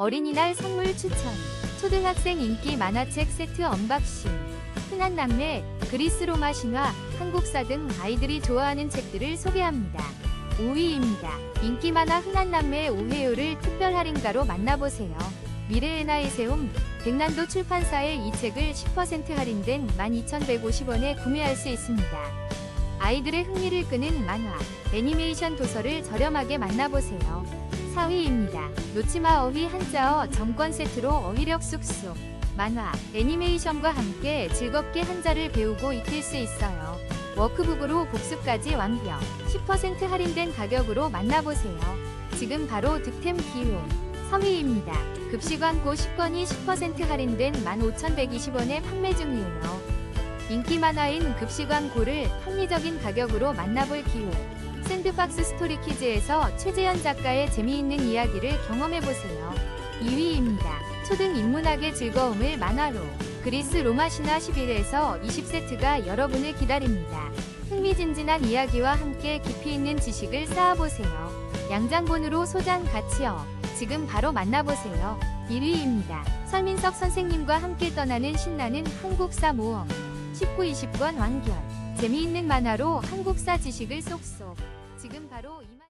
어린이날 선물 추천. 초등학생 인기 만화책 세트 언박싱. 흔한 남매, 그리스 로마 신화, 한국사 등 아이들이 좋아하는 책들을 소개합니다. 5위입니다. 인기 만화 흔한 남매의 오해요를 특별 할인가로 만나보세요. 미래의 나의 세움, 백난도 출판사의 이 책을 10% 할인된 12,150원에 구매할 수 있습니다. 아이들의 흥미를 끄는 만화, 애니메이션 도서를 저렴하게 만나보세요. 4위입니다. 놓치마 어휘 한자어 정권 세트로 어휘력 쑥쑥. 만화, 애니메이션과 함께 즐겁게 한자를 배우고 익힐 수 있어요. 워크북으로 복습까지 완벽. 10% 할인된 가격으로 만나보세요. 지금 바로 득템 기호. 3위입니다. 급식왕고 10권이 10% 할인된 15,120원에 판매 중이에요. 인기 만화인 급식왕고를 합리적인 가격으로 만나볼 기호. 샌드박스 스토리키즈에서 최재현 작가의 재미있는 이야기를 경험해보세요. 2위입니다. 초등 인문학의 즐거움을 만화로 그리스 로마 신화 11에서 20세트가 여러분을 기다립니다. 흥미진진한 이야기와 함께 깊이 있는 지식을 쌓아보세요. 양장본으로 소장 가치업 지금 바로 만나보세요. 1위입니다. 설민석 선생님과 함께 떠나는 신나는 한국사 모험 19-20권 완결 재미있는 만화로 한국사 지식을 쏙쏙 지금 바로 이만